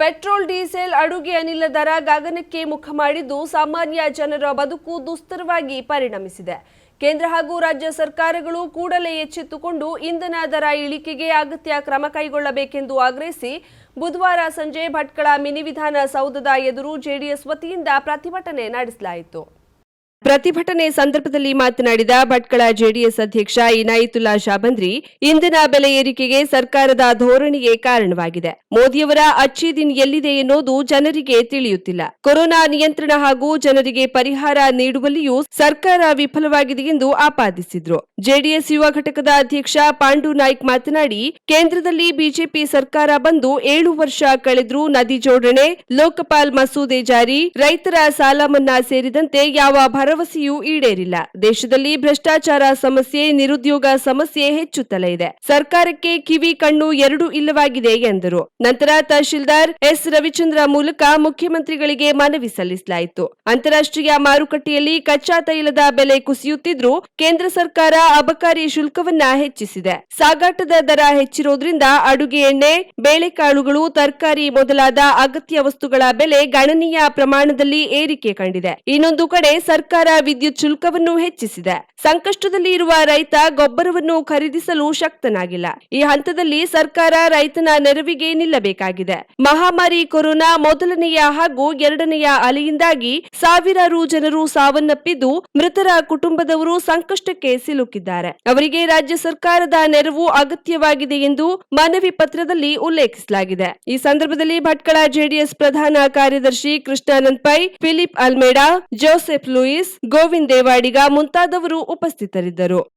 Petrol, diesel, ಅಡುಗೆ ಅನಿಲ ದರ ಗಗನಕ್ಕೆ ಮುಖ ಮಾಡಿದ್ದು ಸಾಮಾನ್ಯ ಜನರ ಬದುಕು ದುಸ್ತರವಾಗಿ ಪರಿಣಮಿಸಿದೆ. ಕೇಂದ್ರ ಹಾಗೂ ರಾಜ್ಯ ಸರ್ಕಾರಗಳು ಕೂಡಲೇ ಎಚ್ಚೆತ್ತುಕೊಂಡು ಇಂಧನ ದರ ಇಳಿಕೆಗೆ ಅಗತ್ಯ ಕ್ರಮ ಕೈಗೊಳ್ಳಬೇಕೆಂದು ಆಗ್ರಹಿಸಿ ಬುಧವಾರ ಸಂಜೆ ಭಟ್ಕಳ ಮಿನಿವಿಧಾನ ವಿಧಾನಸೌಧದ ಎದುರು ಜೆಡಿಎಸ್ ವತಿಯಿಂದ ಪ್ರತಿಭಟನೆ ನಡೆಸಲಾಯಿತು. ಪ್ರತಿಭಟನೆ ಸಂದರ್ಭದಲ್ಲಿ ಮಾತನಾಡಿದ ಭಟ್ಕಳ ಜೆಡಿಎಸ್ ಅಧ್ಯಕ್ಷ ಇನಾಯಿತುಲ್ಲಾ ಶಾಬಂದ್ರಿ, ಇಂಧನ ಬೆಲೆ ಏರಿಕೆಗೆ ಸರ್ಕಾರದ ಧೋರಣೆಯೇ ಕಾರಣವಾಗಿದೆ. ಮೋದಿಯವರ ಅಚ್ಚಿ ದಿನ್ ಎಲ್ಲಿದೆ ಎನ್ನುವುದು ಜನರಿಗೆ ತಿಳಿಯುತ್ತಿಲ್ಲ. ಕೊರೋನಾ ನಿಯಂತ್ರಣ ಹಾಗೂ ಜನರಿಗೆ ಪರಿಹಾರ ನೀಡುವಲ್ಲಿಯೂ ಸರ್ಕಾರ ವಿಫಲವಾಗಿದೆ ಎಂದು ಆಪಾದಿಸಿದ್ರು. ಜೆಡಿಎಸ್ ಯುವ ಘಟಕದ ಅಧ್ಯಕ್ಷ ಪಾಂಡು ನಾಯ್ಕ್ ಮಾತನಾಡಿ, ಕೇಂದ್ರದಲ್ಲಿ ಬಿಜೆಪಿ ಸರ್ಕಾರ ಬಂದು ಏಳು ವರ್ಷ ಕಳೆದ್ರೂ ನದಿ ಜೋಡಣೆ, ಲೋಕಪಾಲ್ ಮಸೂದೆ ಜಾರಿ, ರೈತರ ಸಾಲ ಮನ್ನಾ ಸೇರಿದಂತೆ ಯಾವ ಭರವಸೆಯೂ ಈಡೇರಿಲ್ಲ. ದೇಶದಲ್ಲಿ ಭ್ರಷ್ಟಾಚಾರ ಸಮಸ್ಯೆ, ನಿರುದ್ಯೋಗ ಸಮಸ್ಯೆ ಹೆಚ್ಚುತ್ತಲೇ ಇದೆ. ಸರ್ಕಾರಕ್ಕೆ ಕಿವಿ ಕಣ್ಣು ಎರಡೂ ಇಲ್ಲವಾಗಿದೆ ಎಂದರು. ನಂತರ ತಹಶೀಲ್ದಾರ್ ಎಸ್. ರವಿಚಂದ್ರ ಮೂಲಕ ಮುಖ್ಯಮಂತ್ರಿಗಳಿಗೆ ಮನವಿ ಸಲ್ಲಿಸಲಾಯಿತು. ಅಂತಾರಾಷ್ಟ್ರೀಯ ಮಾರುಕಟ್ಟೆಯಲ್ಲಿ ಕಚ್ಚಾ ತೈಲದ ಬೆಲೆ ಕುಸಿಯುತ್ತಿದ್ರೂ ಕೇಂದ್ರ ಸರ್ಕಾರ ಅಬಕಾರಿ ಶುಲ್ಕವನ್ನ ಹೆಚ್ಚಿಸಿದೆ. ಸಾಗಾಟದ ದರ ಹೆಚ್ಚಿರೋದ್ರಿಂದ ಅಡುಗೆ ಎಣ್ಣೆ, ಬೇಳೆಕಾಳುಗಳು, ತರಕಾರಿ ಮೊದಲಾದ ಅಗತ್ಯ ವಸ್ತುಗಳ ಬೆಲೆ ಗಣನೀಯ ಪ್ರಮಾಣದಲ್ಲಿ ಏರಿಕೆ ಕಂಡಿದೆ. ಇನ್ನೊಂದು ಕಡೆ ಸರ್ಕಾರ ವಿದ್ಯುತ್ ಶುಲ್ಕವನ್ನು ಹೆಚ್ಚಿಸಿದೆ. ಸಂಕಷ್ಟದಲ್ಲಿ ಇರುವ ರೈತ ಗೊಬ್ಬರವನ್ನು ಖರೀದಿಸಲು ಶಕ್ತನಾಗಿಲ್ಲ. ಈ ಹಂತದಲ್ಲಿ ಸರ್ಕಾರ ರೈತನ ನೆರವಿಗೆ ನಿಲ್ಲಬೇಕಾಗಿದೆ. ಮಹಾಮಾರಿ ಕೊರೋನಾ ಮೊದಲನೆಯ ಹಾಗೂ ಎರಡನೆಯ ಅಲೆಯಿಂದಾಗಿ ಸಾವಿರಾರು ಜನರು ಸಾವನ್ನಪ್ಪಿದ್ದು, ಮೃತರ ಕುಟುಂಬದವರು ಸಂಕಷ್ಟಕ್ಕೆ ಸಿಲುಕಿದ್ದಾರೆ. ಅವರಿಗೆ ರಾಜ್ಯ ಸರ್ಕಾರದ ನೆರವು ಅಗತ್ಯವಾಗಿದೆ ಎಂದು ಮನವಿ ಪತ್ರದಲ್ಲಿ ಉಲ್ಲೇಖಿಸಲಾಗಿದೆ. ಈ ಸಂದರ್ಭದಲ್ಲಿ ಭಟ್ಕಳ ಜೆಡಿಎಸ್ ಪ್ರಧಾನ ಕಾರ್ಯದರ್ಶಿ Krishnanand Pai, Philip Almeida, Joseph Lewis Govind Devadiga ಮುಂತಾದವರು ಉಪಸ್ಥಿತರಿದ್ದರು.